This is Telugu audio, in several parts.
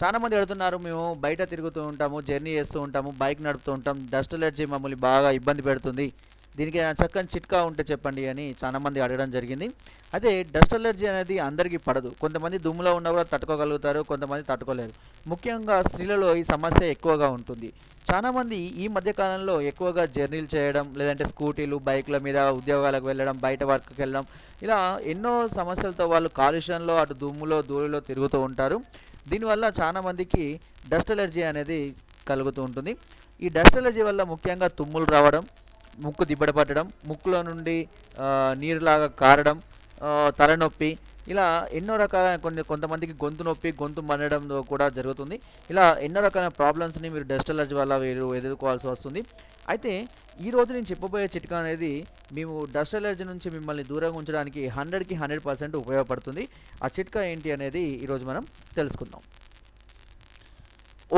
చాలా మంది అడుగుతున్నారు మేము బయట తిరుగుతూ ఉంటాము జర్నీ చేస్తూ ఉంటాము బైక్ నడుపుతూ ఉంటాం. డస్ట్ ఎలర్జీ మమ్మల్ని బాగా ఇబ్బంది పెడుతుంది. దీనికి చక్కని చిట్కా ఉంటే చెప్పండి అని చాలా మంది అడగడం జరిగింది. అదే డస్ట్ ఎలర్జీ అనేది అందరికీ పడదు. కొంతమంది దుమ్ములో ఉన్న కూడా తట్టుకోగలుగుతారు కొంతమంది తట్టుకోలేరు. ముఖ్యంగా స్త్రీలలో ఈ సమస్య ఎక్కువగా ఉంటుంది. చాలామంది ఈ మధ్యకాలంలో ఎక్కువగా జర్నీలు చేయడం లేదంటే స్కూటీలు బైక్ల మీద ఉద్యోగాలకు వెళ్ళడం బయట వర్క్కి వెళ్ళడం ఇలా ఎన్నో సమస్యలతో వాళ్ళు కాలుష్యంలో అటు దుమ్ములో ధూళిలో తిరుగుతూ ఉంటారు. దీనివల్ల చాలామందికి డస్ట్ ఎలర్జీ అనేది కలుగుతూ ఉంటుంది. ఈ డస్ట్ ఎలర్జీ వల్ల ముఖ్యంగా తుమ్ములు రావడం ముక్కు దిబ్బడ పట్టడం ముక్కులో నుండి నీరులాగా కారడం తలనొప్పి ఇలా ఎన్నో రకాల కొన్ని కొంతమందికి గొంతు నొప్పి గొంతు మనడం కూడా జరుగుతుంది. ఇలా ఎన్నో రకాల ప్రాబ్లమ్స్ని మీరు డస్ట్ అలర్జీ వల్ల మీరు ఎదుర్కోవాల్సి వస్తుంది. అయితే ఈ రోజు నేను చెప్పబోయే చిట్కా అనేది మేము డస్ట్ అలర్జీ నుంచి మిమ్మల్ని దూరంగా ఉంచడానికి హండ్రెడ్కి హండ్రెడ్ పర్సెంట్ ఉపయోగపడుతుంది. ఆ చిట్కా ఏంటి అనేది ఈరోజు మనం తెలుసుకుందాం.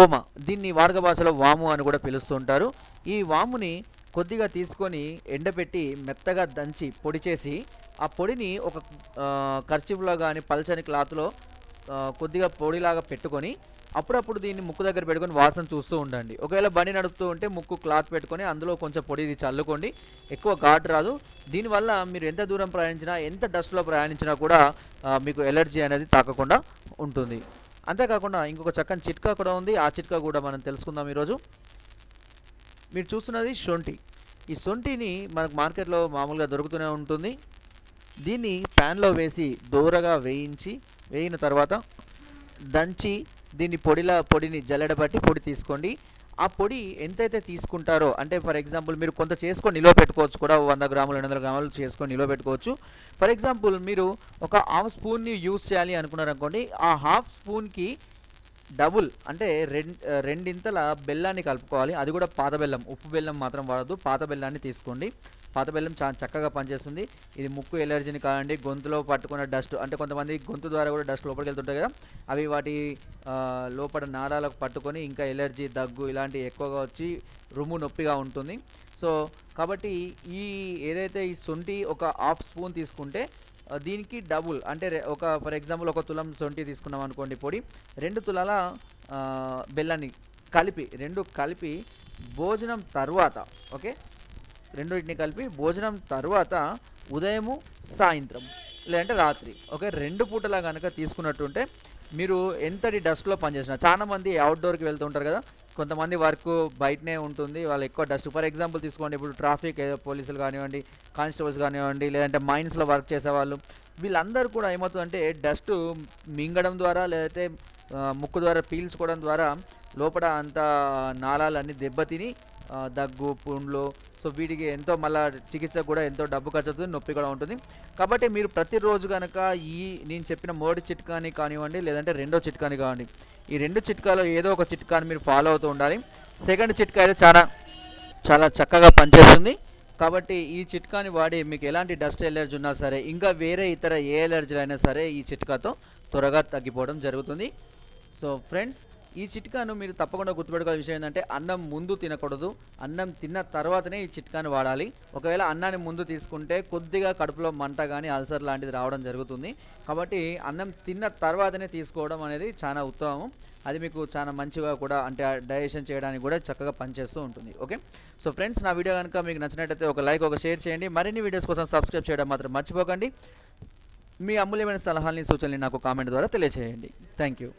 ఓమ దీన్ని వాడుక భాషలో వాము అని కూడా పిలుస్తూ ఉంటారు ఈ వాముని కొద్దిగా తీసుకొని ఎండబెట్టి మెత్తగా దంచి పొడి చేసి ఆ పొడిని ఒక ఖర్చులో కానీ పల్చని క్లాత్లో కొద్దిగా పొడిలాగా పెట్టుకొని అప్పుడప్పుడు దీన్ని ముక్కు దగ్గర పెట్టుకొని వాసన చూస్తూ ఉండండి. ఒకవేళ బండి నడుపుతూ ఉంటే ముక్కు క్లాత్ పెట్టుకొని అందులో కొంచెం పొడి ఇది చల్లుకోండి. ఎక్కువ ఘాటు రాదు. దీనివల్ల మీరు ఎంత దూరం ప్రయాణించినా ఎంత డస్ట్లో ప్రయాణించినా కూడా మీకు ఎలర్జీ అనేది తాకకుండా ఉంటుంది. అంతేకాకుండా ఇంకొక చక్కని చిట్కా కూడా ఉంది. ఆ చిట్కా కూడా మనం తెలుసుకుందాం ఈరోజు. మీరు చూస్తున్నది శొంఠి. ఈ శొంఠిని మనకు మార్కెట్లో మామూలుగా దొరుకుతూనే ఉంటుంది. దీన్ని ప్యాన్లో వేసి దూరగా వేయించి వేయిన తర్వాత దంచి దీన్ని పొడిలా పొడిని జల్లెడబట్టి పొడి తీసుకోండి. ఆ పొడి ఎంతైతే తీసుకుంటారో అంటే ఫర్ ఎగ్జాంపుల్ మీరు కొంత చేసుకొని నిలువ పెట్టుకోవచ్చు కూడా వంద గ్రాములు రెండు వందల గ్రాములు చేసుకొని నిలువ పెట్టుకోవచ్చు. ఫర్ ఎగ్జాంపుల్ మీరు ఒక హాఫ్ స్పూన్ని యూస్ చేయాలి అనుకున్నారనుకోండి ఆ హాఫ్ స్పూన్కి డబుల్ అంటే రెండు రెండింతల బెల్లాన్ని కలుపుకోవాలి. అది కూడా పాత బెల్లం. ఉప్పు బెల్లం మాత్రం వాడద్దు. పాత బెల్లాన్ని తీసుకోండి. పాత బెల్లం చాలా చక్కగా పనిచేస్తుంది. ఇది ముక్కు ఎలర్జీని కాదండి గొంతులో పట్టుకున్న డస్ట్. అంటే కొంతమంది గొంతు ద్వారా కూడా డస్ట్ లోపలికి వెళ్తుంటాయి కదా. అవి వాటి లోపల నారాలకు పట్టుకొని ఇంకా ఎలర్జీ దగ్గు ఇలాంటివి ఎక్కువగా వచ్చి రుమ్ము నొప్పిగా ఉంటుంది. సో కాబట్టి ఈ ఏదైతే ఈ శొంఠి ఒక హాఫ్ స్పూన్ తీసుకుంటే దీనికి డబుల్. అంటే ఒక ఫర్ ఎగ్జాంపుల్ ఒక తులం సొంటి తీసుకున్నాం అనుకోండి పొడి రెండు తులాల బెల్లాన్ని కలిపి రెండు కలిపి భోజనం తర్వాత ఓకే? రెండింటిని కలిపి భోజనం తర్వాత ఉదయము సాయంత్రం. లేదంటే రాత్రి. ఓకే? రెండు పూటలా కనుక తీసుకున్నట్టుంటే మీరు ఎంతటి డస్ట్లో పనిచేసినా చాలా మంది అవుట్డోర్కి వెళ్తూ ఉంటారు కదా? కొంతమంది వర్క్ బయటనే ఉంటుంది. వాళ్ళు ఎక్కువ డస్ట్. ఫర్ ఎగ్జాంపుల్ తీసుకోండి ఇప్పుడు ట్రాఫిక్ పోలీసులు కానివ్వండి కానిస్టేబుల్స్ కానివ్వండి లేదంటే మైన్స్లో వర్క్ చేసేవాళ్ళు వీళ్ళందరూ కూడా ఏమవుతుందంటే డస్ట్ మింగడం ద్వారా లేదంటే ముక్కు ద్వారా పీల్చుకోవడం ద్వారా లోపల అంత నాళాలన్నీ దెబ్బతిని దగ్గు పుండ్లు సో వీటికి ఎంతో మళ్ళీ చికిత్స కూడా ఎంతో డబ్బు ఖర్చు అవుతుంది నొప్పి కూడా ఉంటుంది. కాబట్టి మీరు ప్రతిరోజు కనుక ఈ నేను చెప్పిన మొదటి చిట్కాని కానివ్వండి లేదంటే రెండో చిట్కాని కానివ్వండి. ఈ రెండు చిట్కాలో ఏదో ఒక చిట్కాని మీరు ఫాలో అవుతూ ఉండాలి. సెకండ్ చిట్కా అయితే చాలా చాలా చక్కగా పనిచేస్తుంది. కాబట్టి ఈ చిట్కాని వాడి మీకు ఎలాంటి డస్ట్ ఎలర్జీ ఉన్నా సరే ఇంకా వేరే ఇతర ఏ ఎలర్జీలు అయినా సరే ఈ చిట్కాతో త్వరగా తగ్గిపోవడం జరుగుతుంది. సో ఫ్రెండ్స్ ఈ చిట్కాను మీరు తప్పకుండా గుర్తుపెట్టుకోవాల్సిన విషయం ఏంటంటే అన్నం ముందు తినకూడదు. అన్నం తిన్న తర్వాతనే ఈ చిట్కాను వాడాలి. ఒకవేళ అన్నాన్ని ముందు తీసుకుంటే కొద్దిగా కడుపులో మంట కానీ అల్సర్ లాంటిది రావడం జరుగుతుంది. కాబట్టి అన్నం తిన్న తర్వాతనే తీసుకోవడం అనేది చాలా ఉత్తమం అది మీకు చాలా మంచిగా కూడా అంటే డైజెషన్ చేయడానికి కూడా చక్కగా పనిచేస్తూ ఉంటుంది. ఓకే? సో ఫ్రెండ్స్ నా వీడియో కనుక మీకు నచ్చినట్టయితే ఒక లైక్ ఒక షేర్ చేయండి. మరిన్ని వీడియోస్ కోసం సబ్స్క్రైబ్ చేయడం మాత్రం మర్చిపోకండి. మీ అమూల్యమైన సలహాలని సూచనలు నాకు కామెంట్ ద్వారా తెలియజేయండి థ్యాంక్ యూ